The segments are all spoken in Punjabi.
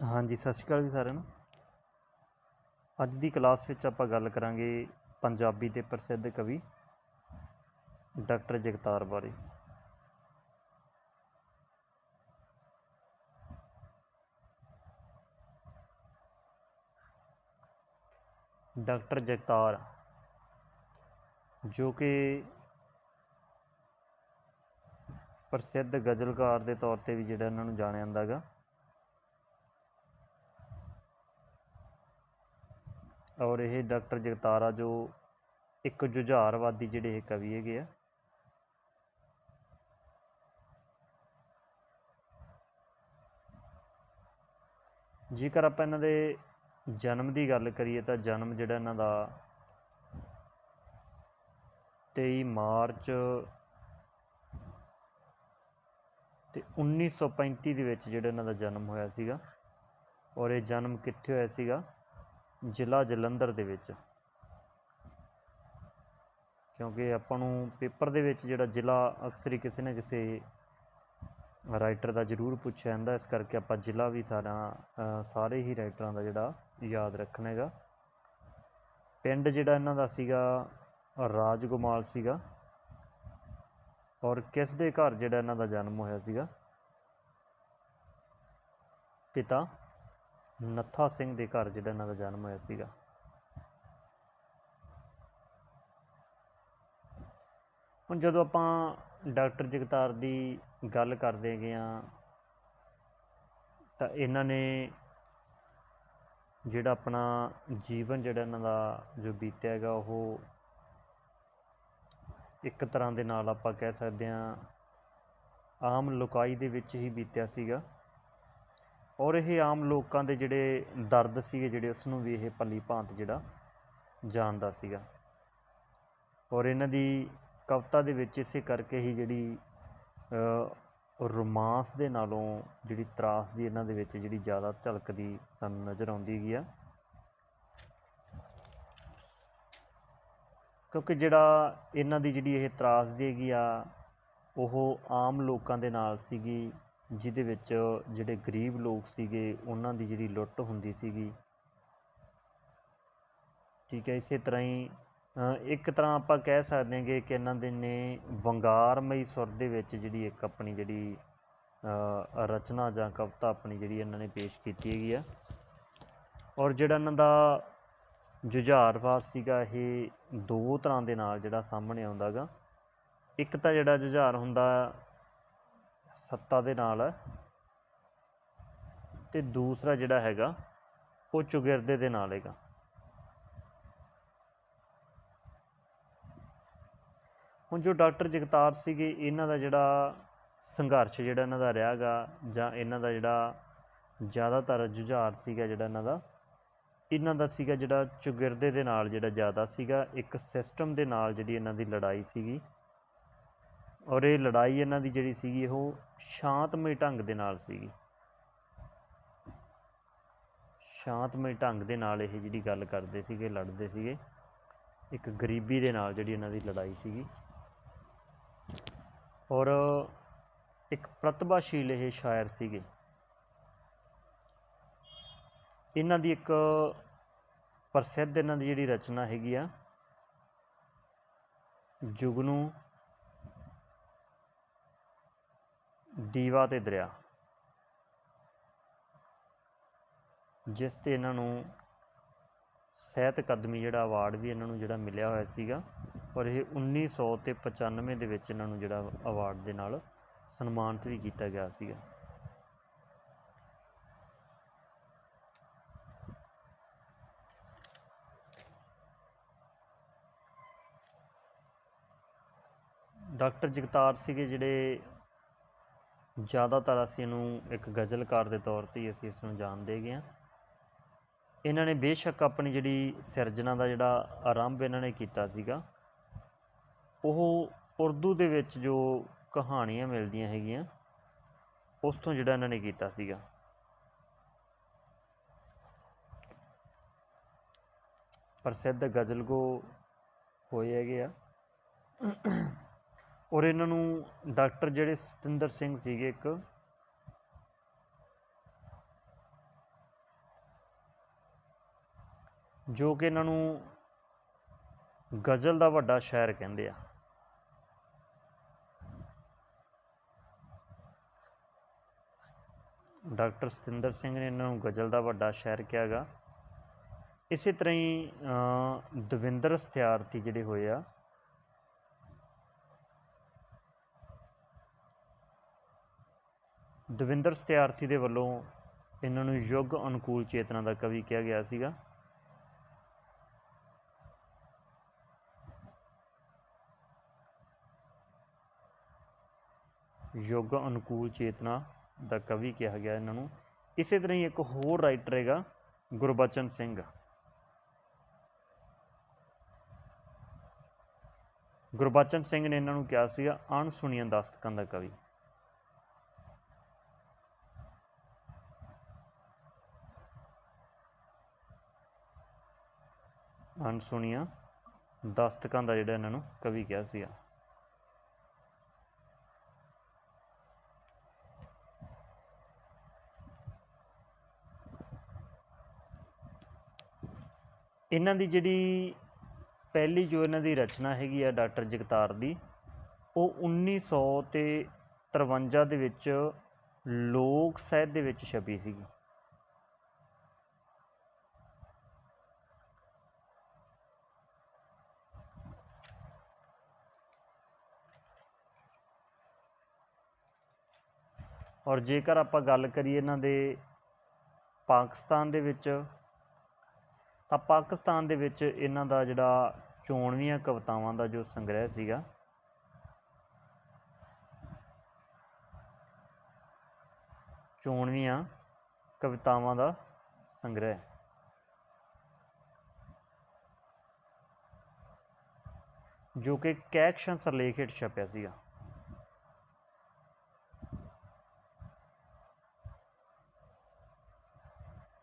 ਹਾਂਜੀ, ਸਤਿ ਸ਼੍ਰੀ ਅਕਾਲ ਜੀ ਸਾਰਿਆਂ ਨੂੰ। ਅੱਜ ਦੀ ਕਲਾਸ ਵਿੱਚ ਆਪਾਂ ਗੱਲ ਕਰਾਂਗੇ ਪੰਜਾਬੀ ਦੇ ਪ੍ਰਸਿੱਧ ਕਵੀ ਡਾਕਟਰ ਜਗਤਾਰ ਬਾਰੇ। ਡਾਕਟਰ ਜਗਤਾਰ, ਜੋ ਕਿ ਪ੍ਰਸਿੱਧ ਗਜ਼ਲਕਾਰ ਦੇ ਤੌਰ ਤੇ ਵੀ ਜਿਹੜਾ ਇਹਨਾਂ ਨੂੰ ਜਾਣਿਆ ਜਾਂਦਾ ਔਰ ਇਹ ਡਾਕਟਰ ਜਗਤਾਰਾ ਜੋ ਇੱਕ ਜੁਝਾਰਵਾਦੀ ਜਿਹੜੇ ਇਹ ਕਵੀ ਹੈਗੇ ਆ। ਜੇਕਰ ਆਪਾਂ ਇਹਨਾਂ ਦੇ ਜਨਮ ਦੀ ਗੱਲ ਕਰੀਏ ਤਾਂ ਜਨਮ ਜਿਹੜਾ ਇਹਨਾਂ ਦਾ 23 ਮਾਰਚ ਤੇ 1935 ਦੇ ਵਿੱਚ ਜਿਹੜਾ ਇਹਨਾਂ ਦਾ ਜਨਮ ਹੋਇਆ ਸੀਗਾ। ਔਰ ਇਹ ਜਨਮ ਕਿੱਥੇ ਹੋਇਆ ਸੀਗਾ? ਜ਼ਿਲ੍ਹਾ ਜਲੰਧਰ ਦੇ ਵਿੱਚ। ਕਿਉਂਕਿ ਆਪਾਂ ਨੂੰ ਪੇਪਰ ਦੇ ਵਿੱਚ ਜਿਹੜਾ ਜ਼ਿਲ੍ਹਾ ਅਕਸਰ ਹੀ ਕਿਸੇ ਨਾ ਕਿਸੇ ਰਾਈਟਰ ਦਾ ਜ਼ਰੂਰ ਪੁੱਛਿਆ ਜਾਂਦਾ। ਇਸ ਕਰਕੇ ਆਪਾਂ ਜ਼ਿਲ੍ਹਾ ਵੀ ਸਾਰਾ ਸਾਰੇ ਹੀ ਰਾਈਟਰਾਂ ਦਾ ਜਿਹੜਾ ਯਾਦ ਰੱਖਣਾ ਹੈਗਾ। ਪਿੰਡ ਜਿਹੜਾ ਇਹਨਾਂ ਦਾ ਸੀਗਾ, ਰਾਜਗੋਮਾਲ ਸੀਗਾ। ਔਰ ਕਿਸ ਦੇ ਘਰ ਜਿਹੜਾ ਇਹਨਾਂ ਦਾ ਜਨਮ ਹੋਇਆ ਸੀਗਾ? ਪਿਤਾ। ਨੱਥਾ ਸਿੰਘ ਦੇ ਘਰ ਜਿਹੜਾ ਇਹਨਾਂ ਦਾ ਜਨਮ ਹੋਇਆ ਸੀਗਾ। ਹੁਣ ਜਦੋਂ ਆਪਾਂ ਡਾਕਟਰ ਜਗਤਾਰ ਦੀ ਗੱਲ ਕਰਦੇ ਹੈਗੇ ਆ ਤਾਂ ਇਹਨਾਂ ਨੇ ਜਿਹੜਾ ਆਪਣਾ ਜੀਵਨ ਜਿਹੜਾ ਇਹਨਾਂ ਦਾ ਜੋ ਬੀਤਿਆ ਹੈਗਾ, ਉਹ ਇੱਕ ਤਰ੍ਹਾਂ ਦੇ ਨਾਲ ਆਪਾਂ ਕਹਿ ਸਕਦੇ ਹਾਂ, ਆਮ ਲੋਕਾਈ ਦੇ ਵਿੱਚ ਹੀ ਬੀਤਿਆ ਸੀਗਾ। ਔਰ ਇਹ ਆਮ ਲੋਕਾਂ ਦੇ ਜਿਹੜੇ ਦਰਦ ਸੀਗੇ, ਜਿਹੜੇ ਉਸ ਨੂੰ ਵੀ ਇਹ ਪੱਲੀ ਭਾਂਤ ਜਿਹੜਾ ਜਾਣਦਾ ਸੀਗਾ। ਔਰ ਇਹਨਾਂ ਦੀ ਕਵਿਤਾ ਦੇ ਵਿੱਚ ਇਸੇ ਕਰਕੇ ਹੀ ਜਿਹੜੀ ਰੋਮਾਂਸ ਦੇ ਨਾਲੋਂ ਜਿਹੜੀ ਤਰਾਸ ਦੀ ਇਹਨਾਂ ਦੇ ਵਿੱਚ ਜਿਹੜੀ ਜ਼ਿਆਦਾ ਝਲਕਦੀ ਸਾਨੂੰ ਨਜ਼ਰ ਆਉਂਦੀ ਹੈਗੀ ਆ। ਕਿਉਂਕਿ ਜਿਹੜਾ ਇਹਨਾਂ ਦੀ ਜਿਹੜੀ ਇਹ ਤਰਾਸ ਦੀ ਹੈਗੀ ਆ, ਉਹ ਆਮ ਲੋਕਾਂ ਦੇ ਨਾਲ ਸੀਗੀ। ਜਿਹਦੇ ਵਿੱਚ ਜਿਹੜੇ ਗਰੀਬ ਲੋਕ ਸੀਗੇ, ਉਹਨਾਂ ਦੀ ਜਿਹੜੀ ਲੁੱਟ ਹੁੰਦੀ ਸੀਗੀ। ਠੀਕ ਹੈ, ਇਸੇ ਤਰ੍ਹਾਂ ਹੀ ਇੱਕ ਤਰ੍ਹਾਂ ਆਪਾਂ ਕਹਿ ਸਕਦੇ ਹਾਂਗੇ ਕਿ ਇਹਨਾਂ ਦੇ ਨੇ ਵੰਗਾਰਮਈ ਸੁਰ ਦੇ ਵਿੱਚ ਜਿਹੜੀ ਇੱਕ ਆਪਣੀ ਜਿਹੜੀ ਰਚਨਾ ਜਾਂ ਕਵਿਤਾ ਆਪਣੀ ਜਿਹੜੀ ਇਹਨਾਂ ਨੇ ਪੇਸ਼ ਕੀਤੀ ਹੈਗੀ ਆ। ਔਰ ਜਿਹੜਾ ਇਹਨਾਂ ਦਾ ਜੁਝਾਰਵਾਦ ਸੀਗਾ, ਇਹ ਦੋ ਤਰ੍ਹਾਂ ਦੇ ਨਾਲ ਜਿਹੜਾ ਸਾਹਮਣੇ ਆਉਂਦਾ ਗਾ ਇੱਕ ਤਾਂ ਜਿਹੜਾ ਜੁਝਾਰ ਹੁੰਦਾ ਸੱਤਾ ਦੇ ਨਾਲ ਹੈ। ਤੇ ਦੂਸਰਾ ਜਿਹੜਾ ਹੈਗਾ, ਉਹ ਚੁਗਿਰਦੇ ਦੇ ਨਾਲ ਹੈਗਾ। ਹੁਣ ਜੋ ਡਾਕਟਰ ਜਗਤਾਰ ਸੀਗੇ, ਇਹਨਾਂ ਦਾ ਜਿਹੜਾ ਸੰਘਰਸ਼ ਜਿਹੜਾ ਇਹਨਾਂ ਦਾ ਰਿਹਾਗਾ, ਜਾਂ ਇਹਨਾਂ ਦਾ ਜਿਹੜਾ ਜ਼ਿਆਦਾਤਰ ਜੁਝਾਰ ਸੀਗਾ ਜਿਹੜਾ ਇਹਨਾਂ ਦਾ ਇਹਨਾਂ ਦਾ ਸੀਗਾ ਜਿਹੜਾ ਚੁਗਿਰਦੇ ਦੇ ਨਾਲ ਜਿਹੜਾ ਜ਼ਿਆਦਾ ਸੀਗਾ, ਇੱਕ ਸਿਸਟਮ ਦੇ ਨਾਲ ਜਿਹੜੀ ਇਹਨਾਂ ਦੀ ਲੜਾਈ ਸੀਗੀ। ਔਰ ਇਹ ਲੜਾਈ ਇਹਨਾਂ ਦੀ ਜਿਹੜੀ ਸੀਗੀ, ਉਹ ਸ਼ਾਂਤਮਈ ਢੰਗ ਦੇ ਨਾਲ ਸੀਗੀ। ਸ਼ਾਂਤਮਈ ਢੰਗ ਦੇ ਨਾਲ ਇਹ ਜਿਹੜੀ ਗੱਲ ਕਰਦੇ ਸੀਗੇ, ਲੜਦੇ ਸੀਗੇ। ਇੱਕ ਗਰੀਬੀ ਦੇ ਨਾਲ ਜਿਹੜੀ ਇਹਨਾਂ ਦੀ ਲੜਾਈ ਸੀਗੀ। ਔਰ ਇੱਕ ਪ੍ਰਤਿਭਾਸ਼ੀਲ ਇਹ ਸ਼ਾਇਰ ਸੀਗੇ। ਇਹਨਾਂ ਦੀ ਇੱਕ ਪ੍ਰਸਿੱਧ ਇਹਨਾਂ ਦੀ ਜਿਹੜੀ ਰਚਨਾ ਹੈਗੀ ਆ, ਜੁਗਨੂ ਦੀਵਾ ਤੇ ਦਰਿਆ। ਜਿਸ ਤੇ ਇਹਨਾਂ ਨੂੰ ਸਾਹਿਤ ਅਕਾਦਮੀ ਜਿਹੜਾ ਅਵਾਰਡ ਵੀ ਇਹਨਾਂ ਨੂੰ ਜਿਹੜਾ ਮਿਲਿਆ ਹੋਇਆ ਸੀਗਾ ਔਰ ਇਹ 1900 ਤੇ 95 ਦੇ ਵਿੱਚ ਇਹਨਾਂ ਨੂੰ ਜਿਹੜਾ ਅਵਾਰਡ ਦੇ ਨਾਲ ਸਨਮਾਨਿਤ ਵੀ ਕੀਤਾ ਗਿਆ ਸੀਗਾ। ਡਾਕਟਰ ਜਗਤਾਰ ਸੀਗੇ ਜਿਹੜੇ ਜ਼ਿਆਦਾਤਰ ਅਸੀਂ ਇਹਨੂੰ ਇੱਕ ਗਜ਼ਲਕਾਰ ਦੇ ਤੌਰ ਤੇ ਹੀ ਅਸੀਂ ਇਸ ਨੂੰ ਜਾਣਦੇ ਗਏ ਹਾਂ। ਇਹਨਾਂ ਨੇ ਬੇਸ਼ੱਕ ਆਪਣੀ ਜਿਹੜੀ ਸਿਰਜਣਾ ਦਾ ਜਿਹੜਾ ਆਰੰਭ ਇਹਨਾਂ ਨੇ ਕੀਤਾ ਸੀਗਾ, ਉਹ ਉਰਦੂ ਦੇ ਵਿੱਚ ਜੋ ਕਹਾਣੀਆਂ ਮਿਲਦੀਆਂ ਹੈਗੀਆਂ, ਉਸ ਤੋਂ ਜਿਹੜਾ ਇਹਨਾਂ ਨੇ ਕੀਤਾ ਸੀਗਾ। ਪ੍ਰਸਿੱਧ ਗਜ਼ਲਗੋ ਹੋਏ ਹੈਗੇ ਆ। ਔਰ ਇਹਨਾਂ ਨੂੰ ਡਾਕਟਰ ਜਿਹੜੇ ਸਤਿੰਦਰ ਸਿੰਘ ਸੀਗੇ ਇੱਕ। ਜੋ ਕਿ ਇਹਨਾਂ ਨੂੰ ਗਜ਼ਲ ਦਾ ਵੱਡਾ ਸ਼ਾਇਰ ਕਹਿੰਦੇ ਆ। ਡਾਕਟਰ ਸਤਿੰਦਰ ਸਿੰਘ ਨੇ ਇਹਨਾਂ ਨੂੰ ਗਜ਼ਲ ਦਾ ਵੱਡਾ ਸ਼ਾਇਰ ਕਿਹਾਗਾ ਇਸੇ ਤਰ੍ਹਾਂ ਹੀ ਦਵਿੰਦਰ ਸਤਿਆਰਥੀ ਜਿਹੜੇ ਹੋਏ ਆ ਦਵਿੰਦਰ ਸਤਿਆਰਥੀ ਦੇ ਵੱਲੋਂ ਇਹਨਾਂ ਨੂੰ ਯੁੱਗ ਅਨੁਕੂਲ ਚੇਤਨਾ ਦਾ ਕਵੀ ਕਿਹਾ ਗਿਆ ਸੀਗਾ। ਯੁੱਗ ਅਨੁਕੂਲ ਚੇਤਨਾ ਦਾ ਕਵੀ ਕਿਹਾ ਗਿਆ ਇਹਨਾਂ ਨੂੰ। ਇਸੇ ਤਰ੍ਹਾਂ ਹੀ ਇੱਕ ਹੋਰ ਰਾਈਟਰ ਹੈਗਾ, ਗੁਰਬਚਨ ਸਿੰਘ। ਗੁਰਬਚਨ ਸਿੰਘ ਨੇ ਇਹਨਾਂ ਨੂੰ ਕਿਹਾ ਸੀਗਾ, ਅਣਸੁਣੀਆਂ ਦਸਤਕਾਂ ਦਾ ਕਵੀ। ਅਣਸੁਣੀਆਂ ਦਸਤਕਾਂ ਦਾ ਜਿਹੜਾ ਇਹਨਾਂ ਨੂੰ ਕਵੀ ਕਿਹਾ ਸੀਗਾ ਇਹਨਾਂ ਦੀ ਜਿਹੜੀ ਪਹਿਲੀ ਜੋ ਇਹਨਾਂ ਦੀ ਰਚਨਾ ਹੈਗੀ ਆ ਡਾਕਟਰ ਜਗਤਾਰ ਦੀ, ਉਹ 1900 ਤੇ 53 ਦੇ ਵਿੱਚ ਲੋਕ ਸਾਹਿਤ ਦੇ ਵਿੱਚ ਛਪੀ ਸੀਗੀ। ਔਰ ਜੇਕਰ ਆਪਾਂ ਗੱਲ ਕਰੀਏ ਇਹਨਾਂ ਦੇ ਪਾਕਿਸਤਾਨ ਦੇ ਵਿੱਚ, ਤਾਂ ਪਾਕਿਸਤਾਨ ਦੇ ਵਿੱਚ ਇਹਨਾਂ ਦਾ ਜਿਹੜਾ ਚੋਣਵੀਆਂ ਕਵਿਤਾਵਾਂ ਦਾ ਜੋ ਸੰਗ੍ਰਹਿ ਸੀਗਾ ਚੋਣਵੀਆਂ ਕਵਿਤਾਵਾਂ ਦਾ ਸੰਗ੍ਰਹਿ। ਜੋ ਕਿ ਕੈਕਸ਼ਨ ਸਰਲੇਖ ਹੇਠ ਛਪਿਆ ਸੀਗਾ।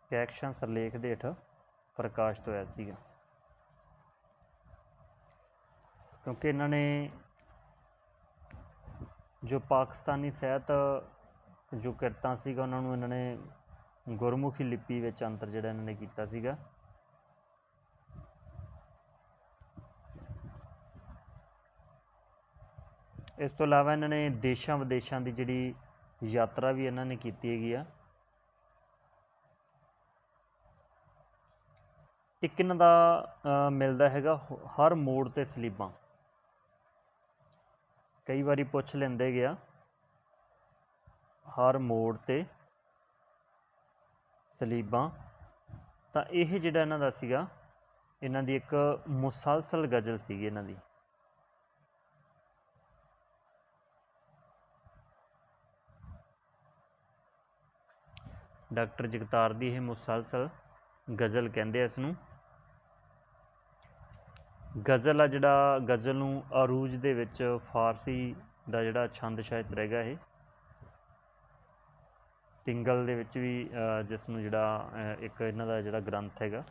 ਕੈਕਸ਼ਨ ਸਰਲੇਖ ਦੇ ਹੇਠ ਪ੍ਰਕਾਸ਼ਿਤ ਹੋਇਆ ਸੀਗਾ। ਕਿਉਂਕਿ ਇਹਨਾਂ ਨੇ ਜੋ ਪਾਕਿਸਤਾਨੀ ਸਹਿਤ ਜੋ ਕਿਰਤਾਂ ਸੀਗਾ, ਉਹਨਾਂ ਨੂੰ ਇਹਨਾਂ ਨੇ ਗੁਰਮੁਖੀ ਲਿਪੀ ਵਿੱਚ ਅੰਤਰ ਜਿਹੜਾ ਇਹਨਾਂ ਨੇ ਕੀਤਾ ਸੀਗਾ। ਇਸ ਤੋਂ ਇਲਾਵਾ ਇਹਨਾਂ ਨੇ ਦੇਸ਼ਾਂ ਵਿਦੇਸ਼ਾਂ ਦੀ ਜਿਹੜੀ ਯਾਤਰਾ ਵੀ ਇਹਨਾਂ ਨੇ ਕੀਤੀ ਹੈਗੀ ਆ ਇੱਕ ਇਹਨਾਂ ਦਾ ਮਿਲਦਾ ਹੈਗਾ ਹਰ ਮੋੜ ਤੇ ਸਲੀਬਾਂ। ਕਈ ਵਾਰੀ ਪੁੱਛ ਲੈਂਦੇ ਗਿਆ, ਹਰ ਮੋੜ ਤੇ ਸਲੀਬਾਂ। ਤਾਂ ਇਹ ਜਿਹੜਾ ਇਹਨਾਂ ਦਾ ਸੀਗਾ, ਇਹਨਾਂ ਦੀ ਇੱਕ ਮੁਸਲਸਲ ਗਜ਼ਲ ਸੀਗੀ ਇਹਨਾਂ ਦੀ। ਡਾਕਟਰ ਜਗਤਾਰ ਦੀ ਇਹ ਮੁਸਲਸਲ ਗਜ਼ਲ ਕਹਿੰਦੇ ਆ ਇਸ ਨੂੰ। ਗਜ਼ਲ ਆ ਜਿਹੜਾ, ਗਜ਼ਲ ਨੂੰ ਅਰੂਜ ਦੇ ਵਿੱਚ ਫਾਰਸੀ ਦਾ ਜਿਹੜਾ ਛੰਦ ਸ਼ਾਇਦ ਹੈਗਾ ਇਹ। ਤਿੰਗਲ ਦੇ ਵਿੱਚ ਵੀ ਜਿਸ ਨੂੰ ਜਿਹੜਾ ਇੱਕ ਇਹਨਾਂ ਦਾ ਜਿਹੜਾ ਗ੍ਰੰਥ ਹੈਗਾ।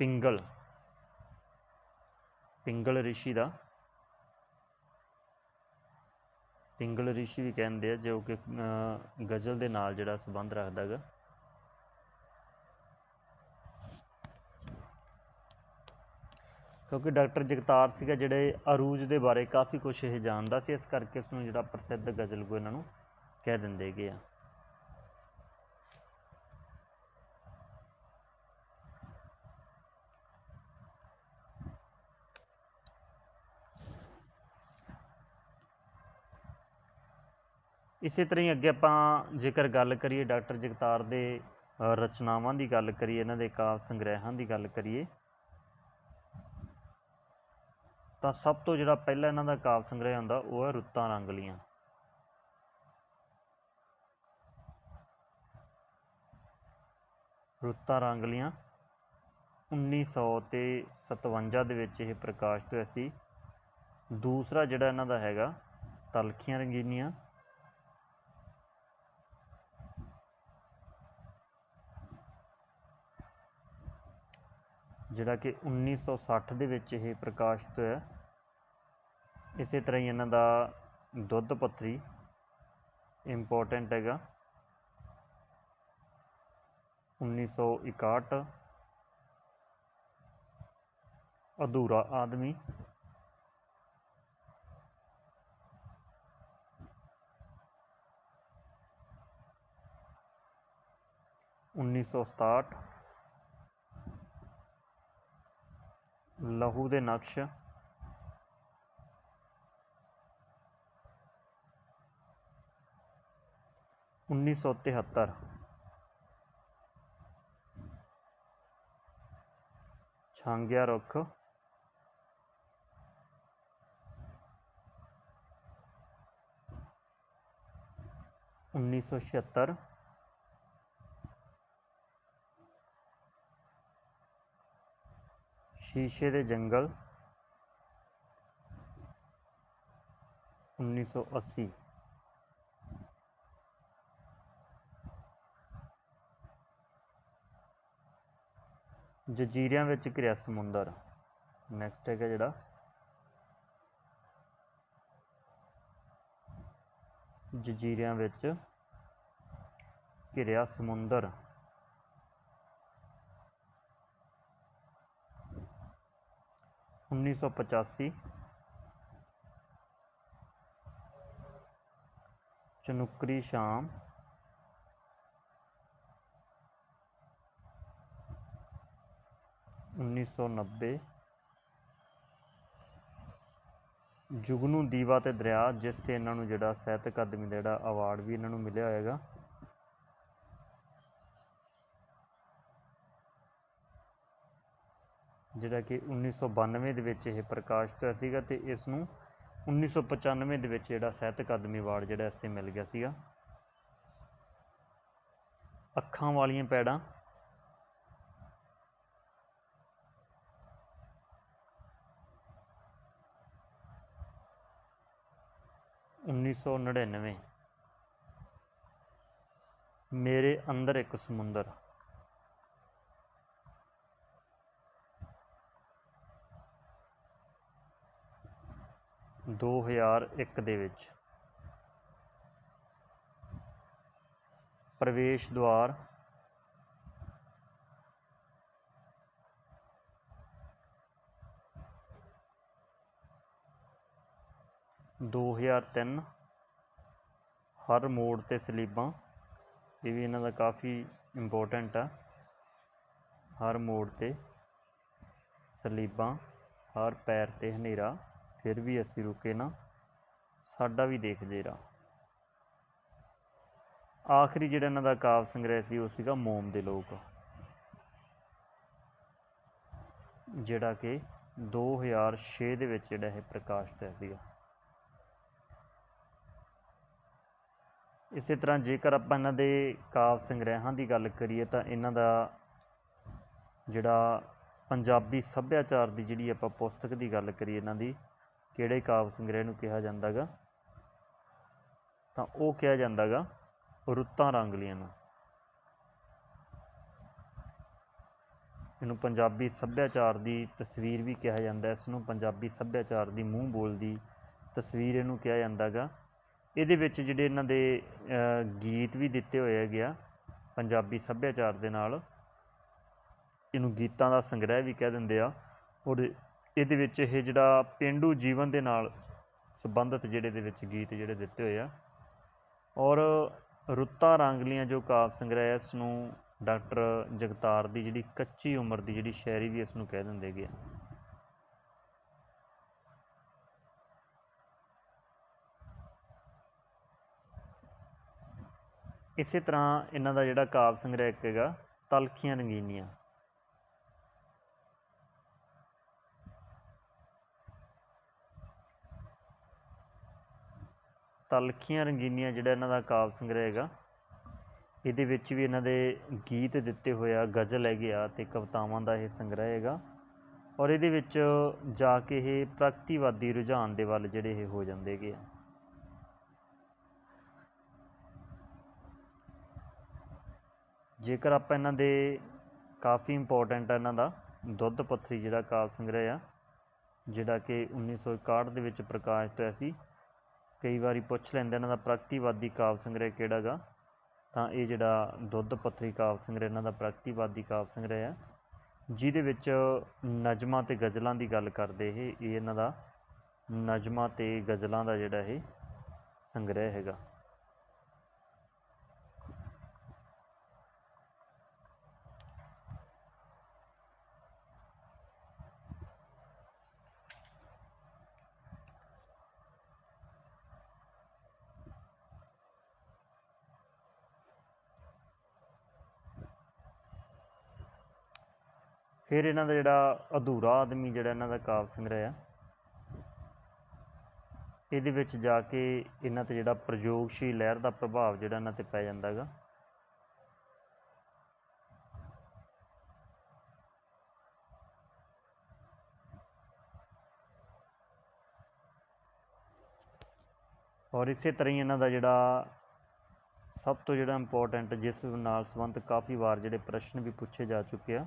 ਪਿੰਗਲ। ਪਿੰਗਲ ਰਿਸ਼ੀ ਦਾ। ਪਿੰਗਲ ਰਿਸ਼ੀ ਵੀ ਕਹਿੰਦੇ ਆ, ਜੋ ਕਿ ਗਜ਼ਲ ਦੇ ਨਾਲ ਜਿਹੜਾ ਸੰਬੰਧ ਰੱਖਦਾ ਹੈਗਾ। ਕਿਉਂਕਿ ਡਾਕਟਰ ਜਗਤਾਰ ਸੀਗਾ ਜਿਹੜੇ ਅਰੂਜ ਦੇ ਬਾਰੇ ਕਾਫੀ ਕੁਝ ਇਹ ਜਾਣਦਾ ਸੀ, ਇਸ ਕਰਕੇ ਉਸ ਨੂੰ ਜਿਹੜਾ ਪ੍ਰਸਿੱਧ ਗਜ਼ਲ ਕੋ ਇਹਨਾਂ ਨੂੰ ਕਹਿ ਦਿੰਦੇ ਹੈਗੇ ਆ। ਇਸੇ ਤਰ੍ਹਾਂ ਹੀ ਅੱਗੇ ਆਪਾਂ ਜੇਕਰ ਗੱਲ ਕਰੀਏ ਡਾਕਟਰ ਜਗਤਾਰ ਦੇ ਰਚਨਾਵਾਂ ਦੀ ਗੱਲ ਕਰੀਏ, ਇਹਨਾਂ ਦੇ ਕਾਵ ਸੰਗ੍ਰਹਿਾਂ ਦੀ ਗੱਲ ਕਰੀਏ ਤਾਂ ਸਭ ਤੋਂ ਜਿਹੜਾ ਪਹਿਲਾ ਇਹਨਾਂ ਦਾ ਕਾਵਿ ਸੰਗ੍ਰਹਿ ਹੁੰਦਾ, ਉਹ ਹੈ ਰੁੱਤਾਂ ਰੰਗਲੀਆਂ ਰੁੱਤਾਂ ਰੰਗਲੀਆਂ 1900 ਤੇ 57 ਦੇ ਵਿੱਚ ਇਹ ਪ੍ਰਕਾਸ਼ਿਤ ਹੋਇਆ ਸੀ। ਦੂਸਰਾ ਜਿਹੜਾ ਇਹਨਾਂ ਦਾ ਹੈਗਾ, ਤਲਖੀਆਂ ਰੰਗੀਨੀਆਂ। ਜਿਹੜਾ ਕਿ 1960 ਦੇ ਵਿੱਚ ਇਹ ਪ੍ਰਕਾਸ਼ਿਤ ਹੋਇਆ। ਇਸੇ ਤਰ੍ਹਾਂ ਹੀ ਇਹਨਾਂ ਦਾ ਦੁੱਧ ਪੱਤਰੀ ਇੰਪੋਰਟੈਂਟ ਹੈਗਾ। 1961 ਅਧੂਰਾ ਆਦਮੀ। ਉੱਨੀ ਸੌ ਸਤਾਹਠ ਲਹੂ ਦੇ ਨਕਸ਼ ਉੱਨੀ ਸੌ ਤਿਹੱਤਰ। ਛਾਂਗਿਆ ਰੁੱਖ। ਉੱਨੀ ਸੌ ਛਿਹੱਤਰ ਸ਼ੀਸ਼ੇ ਦੇ ਜੰਗਲ। 1980 ਜਜ਼ੀਰਿਆਂ ਵਿੱਚ ਘਿਰਿਆ ਸਮੁੰਦਰ। ਨੈਕਸਟ ਹੈਗਾ ਜਿਹੜਾ। ਜਜ਼ੀਰਿਆਂ ਵਿੱਚ ਘਿਰਿਆ ਸਮੁੰਦਰ। ਉੱਨੀ ਸੌ ਪਚਾਸੀ। ਚਨੁਕਰੀ ਸ਼ਾਮ। ਉੱਨੀ ਸੌ ਨੱਬੇ ਜੁਗਨੂ ਦੀਵਾ ਤੇ ਦਰਿਆ, ਜਿਸ ਤੇ ਇਹਨਾਂ ਨੂੰ ਜਿਹੜਾ ਸਾਹਿਤ ਅਕਾਦਮੀ ਦਾ ਜਿਹੜਾ ਅਵਾਰਡ ਵੀ ਇਹਨਾਂ ਨੂੰ ਮਿਲਿਆ ਹੋਏਗਾ। ਜਿਹੜਾ ਕਿ 1992 ਦੇ ਵਿੱਚ ਇਹ ਪ੍ਰਕਾਸ਼ਿਤ ਹੋਇਆ ਸੀਗਾ ਤੇ ਇਸ ਨੂੰ 1995 ਦੇ ਵਿੱਚ ਜਿਹੜਾ ਸਾਹਿਤ ਅਕਾਦਮੀ ਅਵਾਰਡ ਜਿਹੜਾ ਇਸ ਤੇ ਮਿਲ ਗਿਆ ਸੀਗਾ। ਅੱਖਾਂ ਵਾਲੀਆਂ ਪੈੜਾਂ ਉੱਨੀ ਸੌ ਨੜਿਨਵੇਂ। ਮੇਰੇ ਅੰਦਰ ਇੱਕ ਸਮੁੰਦਰ। ਦੋ ਹਜ਼ਾਰ ਇੱਕ ਦੇ ਵਿੱਚ। ਪ੍ਰਵੇਸ਼ ਦੁਆਰ ਦੋ ਹਜ਼ਾਰ ਤਿੰਨ ਹਰ ਮੋੜ ਤੇ ਸਲੀਬਾਂ, ਇਹ ਵੀ ਇਹਨਾਂ ਦਾ ਕਾਫੀ ਇੰਪੋਰਟੈਂਟ ਆ। ਹਰ ਮੋੜ ਤੇ ਸਲੀਬਾਂ, ਹਰ ਪੈਰ ਤੇ ਹਨੇਰਾ, ਫਿਰ ਵੀ ਅਸੀਂ ਰੁਕੇ ਨਾ, ਸਾਡਾ ਵੀ ਦੇਖਦੇ ਰਾ ਆਖਰੀ ਜਿਹੜਾ ਇਹਨਾਂ ਦਾ ਕਾਵ ਸੰਗ੍ਰਹਿ ਸੀ, ਉਹ ਸੀਗਾ ਮੋਮ ਦੇ ਲੋਕ। ਜਿਹੜਾ ਕਿ 2006 ਦੇ ਵਿੱਚ ਜਿਹੜਾ ਇਹ ਪ੍ਰਕਾਸ਼ਿਤ ਹੋਇਆ ਸੀਗਾ। ਇਸੇ ਤਰ੍ਹਾਂ ਜੇਕਰ ਆਪਾਂ ਇਹਨਾਂ ਦੇ ਕਾਵ ਸੰਗ੍ਰਹਿਾਂ ਦੀ ਗੱਲ ਕਰੀਏ ਤਾਂ ਇਹਨਾਂ ਦਾ ਜਿਹੜਾ ਪੰਜਾਬੀ ਸੱਭਿਆਚਾਰ ਦੀ ਜਿਹੜੀ ਆਪਾਂ ਪੁਸਤਕ ਦੀ ਗੱਲ ਕਰੀਏ ਇਹਨਾਂ ਦੀ, ਕਿਹੜੇ ਕਾਵ ਸੰਗ੍ਰਹਿ ਨੂੰ ਕਿਹਾ ਜਾਂਦਾਗਾ? ਤਾਂ ਉਹ ਕਿਹਾ ਜਾਂਦਾਗਾ ਰੁੱਤਾਂ ਰੰਗਲੀਆਂ ਨੂੰ। ਇਹਨੂੰ ਪੰਜਾਬੀ ਸੱਭਿਆਚਾਰ ਦੀ ਤਸਵੀਰ ਵੀ ਕਿਹਾ ਜਾਂਦਾ, ਇਸ ਨੂੰ ਪੰਜਾਬੀ ਸੱਭਿਆਚਾਰ ਦੀ ਮੂੰਹ ਬੋਲਦੀ ਤਸਵੀਰ ਇਹਨੂੰ ਕਿਹਾ ਜਾਂਦਾਗਾ ਇਹਦੇ ਵਿੱਚ ਜਿਹੜੇ ਇਹਨਾਂ ਦੇ ਗੀਤ ਵੀ ਦਿੱਤੇ ਹੋਏ ਹੈਗੇ ਆ, ਪੰਜਾਬੀ ਸੱਭਿਆਚਾਰ ਦੇ ਨਾਲ। ਇਹਨੂੰ ਗੀਤਾਂ ਦਾ ਸੰਗ੍ਰਹਿ ਵੀ ਕਹਿ ਦਿੰਦੇ ਆ। ਔਰ ਇਹਦੇ ਵਿੱਚ ਇਹ ਜਿਹੜਾ ਪੇਂਡੂ ਜੀਵਨ ਦੇ ਨਾਲ ਸੰਬੰਧਿਤ ਜਿਹੜੇ ਦੇ ਵਿੱਚ ਗੀਤ ਜਿਹੜੇ ਦਿੱਤੇ ਹੋਏ ਆ। ਔਰ ਰੁੱਤਾਂ ਰਾਂਗਲੀਆਂ ਜੋ ਕਾਵ ਸੰਗ੍ਰਹਿ ਇਸ ਨੂੰ ਡਾਕਟਰ ਜਗਤਾਰ ਦੀ ਜਿਹੜੀ ਕੱਚੀ ਉਮਰ ਦੀ ਜਿਹੜੀ ਸ਼ਾਇਰੀ ਵੀ ਇਸ ਨੂੰ ਕਹਿ ਦਿੰਦੇ ਹੈਗੇ ਇਸੇ ਤਰ੍ਹਾਂ ਇਹਨਾਂ ਦਾ ਜਿਹੜਾ ਕਾਵਿ ਸੰਗ੍ਰਹਿ ਇੱਕ ਹੈਗਾ, ਤਲਖੀਆਂ ਰੰਗੀਨੀਆਂ ਤਲਖੀਆਂ ਰੰਗੀਨੀਆਂ ਜਿਹੜਾ ਇਹਨਾਂ ਦਾ ਕਾਵਿ ਸੰਗ੍ਰਹਿ ਹੈਗਾ, ਇਹਦੇ ਵਿੱਚ ਵੀ ਇਹਨਾਂ ਦੇ ਗੀਤ ਦਿੱਤੇ ਹੋਏ ਆ, ਗਜ਼ਲ ਹੈਗੇ ਆ ਤੇ ਕਵਿਤਾਵਾਂ ਦਾ ਇਹ ਸੰਗ੍ਰਹਿ ਹੈਗਾ। ਔਰ ਇਹਦੇ ਵਿੱਚ ਜਾ ਕੇ ਇਹ ਪ੍ਰਗਤੀਵਾਦੀ ਰੁਝਾਨ ਦੇ ਵੱਲ ਜਿਹੜੇ ਇਹ ਹੋ ਜਾਂਦੇ ਹੈਗੇ ਆ। ਜੇਕਰ ਆਪਾਂ ਇਹਨਾਂ ਦੇ ਕਾਫੀ ਇੰਪੋਰਟੈਂਟ ਆ ਇਹਨਾਂ ਦਾ, ਦੁੱਧ ਪੱਥਰੀ ਜਿਹੜਾ ਕਾਵਿ ਸੰਗ੍ਰਹਿ ਆ, ਜਿਹੜਾ ਕਿ 1961 ਦੇ ਵਿੱਚ ਪ੍ਰਕਾਸ਼ਿਤ ਹੋਇਆ ਸੀ, ਕਈ ਵਾਰੀ ਪੁੱਛ ਲੈਂਦੇ ਇਹਨਾਂ ਦਾ ਪ੍ਰਗਤੀਵਾਦੀ ਕਾਵਿ ਸੰਗ੍ਰਹਿ ਕਿਹੜਾ ਗਾ, ਤਾਂ ਇਹ ਜਿਹੜਾ ਦੁੱਧ ਪੱਥਰੀ ਕਾਵਿ ਸੰਗ੍ਰਹਿ, ਇਹਨਾਂ ਦਾ ਪ੍ਰਗਤੀਵਾਦੀ ਕਾਵਿ ਸੰਗ੍ਰਹਿ ਆ, ਜਿਹਦੇ ਵਿੱਚ ਨਜ਼ਮਾਂ ਤੇ ਗਜ਼ਲਾਂ ਦੀ ਗੱਲ ਕਰਦੇ ਇਹ ਇਹ ਇਹਨਾਂ ਦਾ ਨਜ਼ਮਾਂ ਤੇ ਗਜ਼ਲਾਂ ਦਾ ਜਿਹੜਾ ਇਹ ਸੰਗ੍ਰਹਿ ਹੈਗਾ। ਫਿਰ ਇਹਨਾਂ ਦਾ ਜਿਹੜਾ ਅਧੂਰਾ ਆਦਮੀ ਜਿਹੜਾ ਇਹਨਾਂ ਦਾ ਕਾਵ ਸੰਗ੍ਰਹਿ ਆ, ਇਹਦੇ ਵਿੱਚ ਜਾ ਕੇ ਇਹਨਾਂ ਤੇ ਜਿਹੜਾ ਪ੍ਰਯੋਗਸ਼ੀਲ ਲਹਿਰ ਦਾ ਪ੍ਰਭਾਵ ਜਿਹੜਾ ਇਹਨਾਂ ਤੇ ਪੈ ਜਾਂਦਾ ਹੈਗਾ। ਔਰ ਇਸੇ ਤਰ੍ਹਾਂ ਹੀ ਇਹਨਾਂ ਦਾ ਜਿਹੜਾ ਸਭ ਤੋਂ ਜਿਹੜਾ ਇੰਪੋਰਟੈਂਟ ਜਿਸ ਨਾਲ ਸੰਬੰਧ ਕਾਫੀ ਵਾਰ ਜਿਹੜੇ ਪ੍ਰਸ਼ਨ ਵੀ ਪੁੱਛੇ ਜਾ ਚੁੱਕੇ ਆ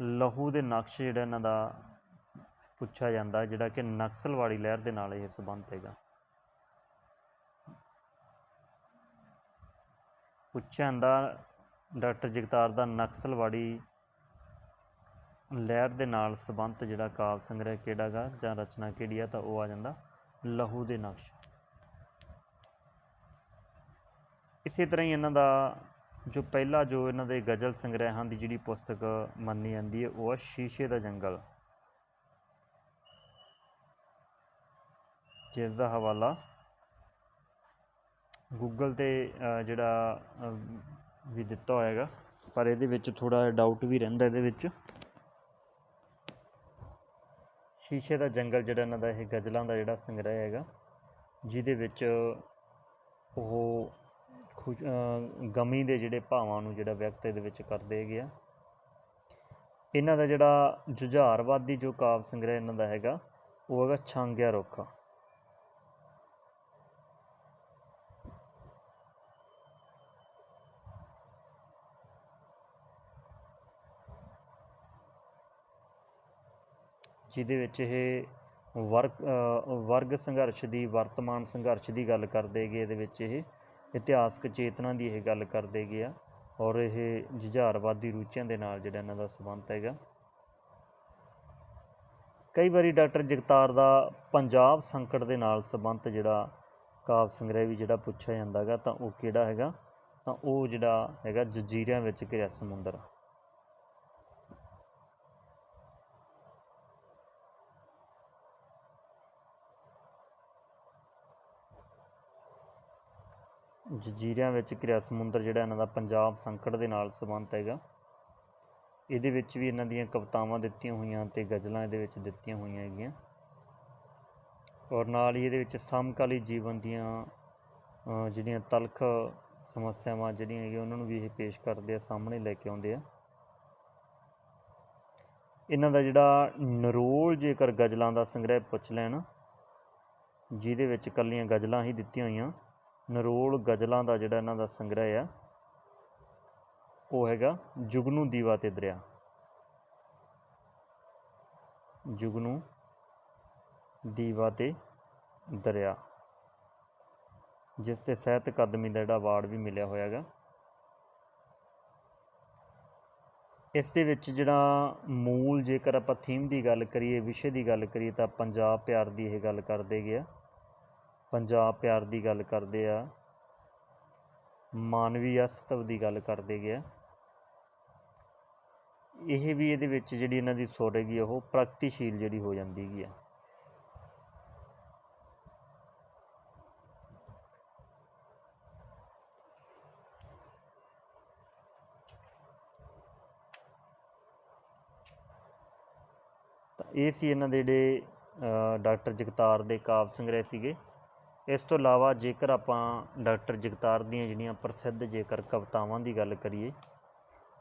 ਲਹੂ ਦੇ ਨਕਸ਼ ਜਿਹੜਾ ਇਹਨਾਂ ਦਾ ਪੁੱਛਿਆ ਜਾਂਦਾ, ਜਿਹੜਾ ਕਿ ਨਕਸਲਵਾੜੀ ਲਹਿਰ ਦੇ ਨਾਲ ਇਹ ਸੰਬੰਧ ਹੈਗਾ। ਪੁੱਛਿਆ ਜਾਂਦਾ, ਡਾਕਟਰ ਜਗਤਾਰ ਦਾ ਨਕਸਲਵਾੜੀ ਲਹਿਰ ਦੇ ਨਾਲ ਸੰਬੰਧ ਜਿਹੜਾ ਕਾਵ ਸੰਗ੍ਰਹਿ ਕਿਹੜਾ ਗਾ, ਜਾਂ ਰਚਨਾ ਕਿਹੜੀ ਆ, ਤਾਂ ਉਹ ਆ ਜਾਂਦਾ ਲਹੂ ਦੇ ਨਕਸ਼। ਇਸੇ ਤਰ੍ਹਾਂ ਹੀ ਇਹਨਾਂ ਦਾ ਜੋ ਪਹਿਲਾ ਜੋ ਇਹਨਾਂ ਦੇ ਗਜ਼ਲ ਸੰਗ੍ਰਹਿਾਂ ਦੀ ਜਿਹੜੀ ਪੁਸਤਕ ਮੰਨੀ ਜਾਂਦੀ ਹੈ, ਉਹ ਹੈ ਸ਼ੀਸ਼ੇ ਦਾ ਜੰਗਲ। ਜਿਸ ਦਾ ਹਵਾਲਾ ਗੂਗਲ ਤੇ ਜਿਹੜਾ ਵੀ ਦਿੱਤਾ ਹੋਏਗਾ ਪਰ ਇਹਦੇ ਵਿੱਚ ਥੋੜਾ ਡਾਊਟ ਵੀ ਰਹਿੰਦਾ ਇਹਦੇ ਵਿੱਚ। ਸ਼ੀਸ਼ੇ ਦਾ ਜੰਗਲ ਜਿਹੜਾ ਇਹਨਾਂ ਦਾ ਇਹ ਗਜ਼ਲਾਂ ਦਾ ਜਿਹੜਾ ਸੰਗ੍ਰਹਿ ਹੈਗਾ, ਜਿਹਦੇ ਵਿੱਚ ਉਹ ਖੁਸ਼ ਗਮੀ ਦੇ ਜਿਹੜੇ ਭਾਵਾਂ ਨੂੰ ਜਿਹੜਾ ਵਿਅਕਤ ਦੇ ਵਿੱਚ ਕਰਦੇ ਹੈਗੇ ਆ। ਇਹਨਾਂ ਦਾ ਜਿਹੜਾ ਜੁਝਾਰਵਾਦੀ ਜੋ ਕਾਵ ਸੰਗ੍ਰਹਿ ਇਹਨਾਂ ਦਾ ਹੈਗਾ, ਉਹ ਹੈਗਾ ਛਾਂਗਿਆ ਰੁੱਖ। ਜਿਹਦੇ ਵਿੱਚ ਇਹ ਵਰਗ ਵਰਗ ਸੰਘਰਸ਼ ਦੀ, ਵਰਤਮਾਨ ਸੰਘਰਸ਼ ਦੀ ਗੱਲ ਕਰਦੇ ਹੈਗੇ, ਇਹਦੇ ਵਿੱਚ ਇਹ ਇਤਿਹਾਸਕ ਚੇਤਨਾ ਦੀ ਇਹ ਗੱਲ ਕਰਦੇ ਗਏ ਆ ਔਰ ਇਹ ਜੁਝਾਰਵਾਦੀ ਰੁਚੀਆਂ ਦੇ ਨਾਲ ਜਿਹੜਾ ਇਹਨਾਂ ਦਾ ਸੰਬੰਧ ਹੈਗਾ। ਕਈ ਵਾਰੀ ਡਾਕਟਰ ਜਗਤਾਰ ਦਾ ਪੰਜਾਬ ਸੰਕਟ ਦੇ ਨਾਲ ਸੰਬੰਧ ਜਿਹੜਾ ਕਾਵ ਸੰਗ੍ਰਹਿ ਵੀ ਜਿਹੜਾ ਪੁੱਛਿਆ ਜਾਂਦਾ ਹੈਗਾ ਤਾਂ ਉਹ ਕਿਹੜਾ ਹੈਗਾ? ਤਾਂ ਉਹ ਜਿਹੜਾ ਹੈਗਾ ਜਜ਼ੀਰਿਆਂ ਵਿੱਚ ਘਿਰਿਆ ਸਮੁੰਦਰ। ਜਜ਼ੀਰਿਆਂ ਵਿੱਚ ਕਿਰਿਆ ਸਮੁੰਦਰ ਜਿਹੜਾ ਇਹਨਾਂ ਦਾ ਪੰਜਾਬ ਸੰਕਟ ਦੇ ਨਾਲ ਸੰਬੰਧ ਹੈਗਾ। ਇਹਦੇ ਵਿੱਚ ਵੀ ਇਹਨਾਂ ਦੀਆਂ ਕਵਿਤਾਵਾਂ ਦਿੱਤੀਆਂ ਹੋਈਆਂ ਤੇ ਗਜ਼ਲਾਂ ਇਹਦੇ ਵਿੱਚ ਦਿੱਤੀਆਂ ਹੋਈਆਂ ਹੈਗੀਆਂ। ਔਰ ਨਾਲ ਹੀ ਇਹਦੇ ਵਿੱਚ ਸਮਕਾਲੀ ਜੀਵਨ ਦੀਆਂ ਜਿਹੜੀਆਂ ਤਲਖ ਸਮੱਸਿਆਵਾਂ ਜਿਹੜੀਆਂ ਹੈਗੀਆਂ, ਉਹਨਾਂ ਨੂੰ ਵੀ ਇਹ ਪੇਸ਼ ਕਰਦੇ ਆ, ਸਾਹਮਣੇ ਲੈ ਕੇ ਆਉਂਦੇ ਆ। ਇਹਨਾਂ ਦਾ ਜਿਹੜਾ ਨਰੋਲ ਜੇਕਰ ਗਜ਼ਲਾਂ ਦਾ ਸੰਗ੍ਰਹਿ ਪੁੱਛ ਲੈਣ, ਜਿਹਦੇ ਵਿੱਚ ਕੱਲੀਆਂ ਗਜ਼ਲਾਂ ਹੀ ਦਿੱਤੀਆਂ ਹੋਈਆਂ। ਨਰੋਲ ਗਜ਼ਲਾਂ ਦਾ ਜਿਹੜਾ ਇਹਨਾਂ ਦਾ ਸੰਗ੍ਰਹਿ ਆ, ਉਹ ਹੈਗਾ ਜੁਗਨੂ ਦੀਵਾ ਤੇ ਦਰਿਆ। ਜੁਗਨੂ ਦੀਵਾ ਤੇ ਦਰਿਆ। ਜਿਸ ਤੇ ਸਾਹਿਤ ਅਕਾਦਮੀ ਦਾ ਜਿਹੜਾ ਅਵਾਰਡ ਵੀ ਮਿਲਿਆ ਹੋਇਆ ਹੈਗਾ। ਇਸ ਦੇ ਵਿੱਚ ਜਿਹੜਾ ਮੂਲ ਜੇਕਰ ਆਪਾਂ ਥੀਮ ਦੀ ਗੱਲ ਕਰੀਏ, ਵਿਸ਼ੇ ਦੀ ਗੱਲ ਕਰੀਏ, ਤਾਂ ਪੰਜਾਬ ਪਿਆਰ ਦੀ ਇਹ ਗੱਲ ਕਰਦੇ ਗਿਆ ਪੰਜਾਬ ਪਿਆਰ ਦੀ ਗੱਲ ਕਰਦੇ ਆ, ਮਾਨਵੀ ਅਸਤਵ ਦੀ ਗੱਲ ਕਰਦੇ ਗਿਆ ਇਹ ਵੀ ਇਹਦੇ ਵਿੱਚ ਜਿਹੜੀ ਇਹਨਾਂ ਦੀ ਸੁਰ ਹੈਗੀ ਆ, ਉਹ ਪ੍ਰਗਤੀਸ਼ੀਲ ਜਿਹੜੀ ਹੋ ਜਾਂਦੀ ਹੈਗੀ ਆ। ਤਾਂ ਇਹ ਸੀ ਇਹਨਾਂ ਦੇ ਜਿਹੜੇ ਡਾਕਟਰ ਜਗਤਾਰ ਦੇ ਕਾਵ ਸੰਗ੍ਰਹਿ ਸੀਗੇ। ਇਸ ਤੋਂ ਇਲਾਵਾ ਜੇਕਰ ਆਪਾਂ ਡਾਕਟਰ ਜਗਤਾਰ ਦੀਆਂ ਜਿਹੜੀਆਂ ਪ੍ਰਸਿੱਧ ਜੇਕਰ ਕਵਿਤਾਵਾਂ ਦੀ ਗੱਲ ਕਰੀਏ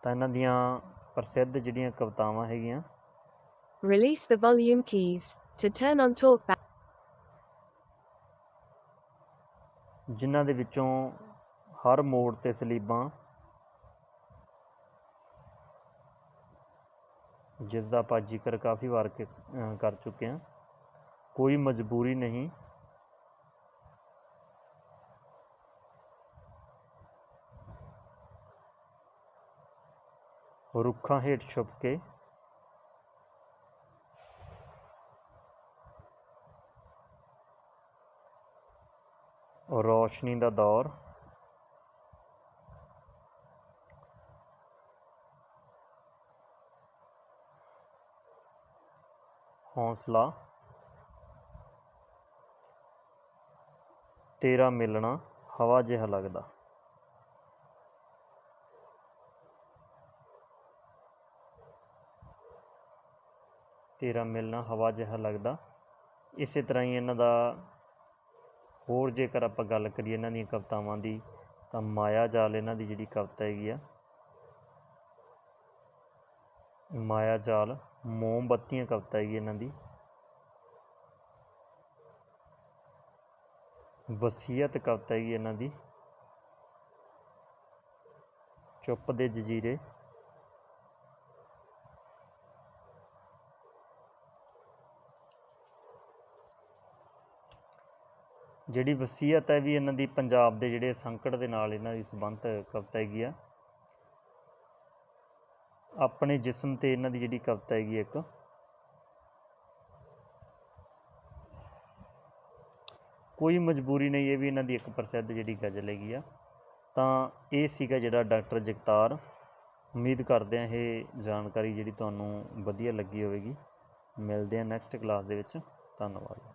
ਤਾਂ ਇਹਨਾਂ ਦੀਆਂ ਪ੍ਰਸਿੱਧ ਜਿਹੜੀਆਂ ਕਵਿਤਾਵਾਂ ਹੈਗੀਆਂ। Release the volume keys to turn on talkback. ਜਿਨ੍ਹਾਂ ਦੇ ਵਿੱਚੋਂ ਹਰ ਮੋੜ ਤੇ ਸਲੀਬਾਂ ਜਿਸ ਦਾ ਆਪਾਂ ਜ਼ਿਕਰ ਕਾਫੀ ਵਾਰ ਕਰ ਚੁੱਕੇ ਹਾਂ। ਕੋਈ ਮਜਬੂਰੀ ਨਹੀਂ। ਰੁੱਖਾਂ ਹੇਠ ਛੁਪ ਕੇ। ਰੌਸ਼ਨੀ ਦਾ ਦੌਰ। ਹੌਸਲਾ। ਤੇਰਾ ਮਿਲਣਾ ਹਵਾ ਜਿਹਾ ਲੱਗਦਾ। ਤੇਰਾ ਮਿਲਣਾ ਹਵਾ ਜਿਹਾ ਲੱਗਦਾ। ਇਸੇ ਤਰ੍ਹਾਂ ਹੀ ਇਹਨਾਂ ਦਾ ਹੋਰ ਜੇਕਰ ਆਪਾਂ ਗੱਲ ਕਰੀਏ ਇਹਨਾਂ ਦੀਆਂ ਕਵਿਤਾਵਾਂ ਦੀ, ਤਾਂ ਮਾਇਆ ਜਾਲ ਇਹਨਾਂ ਦੀ ਜਿਹੜੀ ਕਵਿਤਾ ਹੈਗੀ ਆ, ਮਾਇਆ ਜਾਲ ਮੋਮਬੱਤੀਆਂ ਕਵਿਤਾ ਹੈਗੀ ਇਹਨਾਂ ਦੀ। ਵਸੀਅਤ ਕਵਿਤਾ ਹੈਗੀ ਇਹਨਾਂ ਦੀ। ਚੁੱਪ ਦੇ ਜਜ਼ੀਰੇ। ਜਿਹੜੀ ਵਸੀਅਤ ਹੈ ਵੀ ਇਹਨਾਂ ਦੀ ਪੰਜਾਬ ਦੇ ਜਿਹੜੇ ਸੰਕਟ ਦੇ ਨਾਲ ਇਹਨਾਂ ਦੀ ਸੰਬੰਧ ਕਵਿਤਾ ਹੈਗੀ ਆ, ਆਪਣੇ ਜਿਸਮ ਤੇ ਇਹਨਾਂ ਦੀ ਜਿਹੜੀ ਕਵਿਤਾ ਹੈਗੀ ਇੱਕ। ਕੋਈ ਮਜਬੂਰੀ ਨਹੀਂ ਇਹ ਵੀ ਇਹਨਾਂ ਦੀ ਇੱਕ ਪ੍ਰਸਿੱਧ ਜਿਹੜੀ ਗਜ਼ਲ ਹੈਗੀ ਆ। ਤਾਂ ਇਹ ਸੀਗਾ ਜਿਹੜਾ ਡਾਕਟਰ ਜਗਤਾਰ। ਉਮੀਦ ਕਰਦੇ ਹਾਂ ਇਹ ਜਾਣਕਾਰੀ ਜਿਹੜੀ ਤੁਹਾਨੂੰ ਵਧੀਆ ਲੱਗੀ ਹੋਵੇਗੀ। ਮਿਲਦੇ ਹਾਂ ਨੈਕਸਟ ਕਲਾਸ ਦੇ ਵਿੱਚ। ਧੰਨਵਾਦ।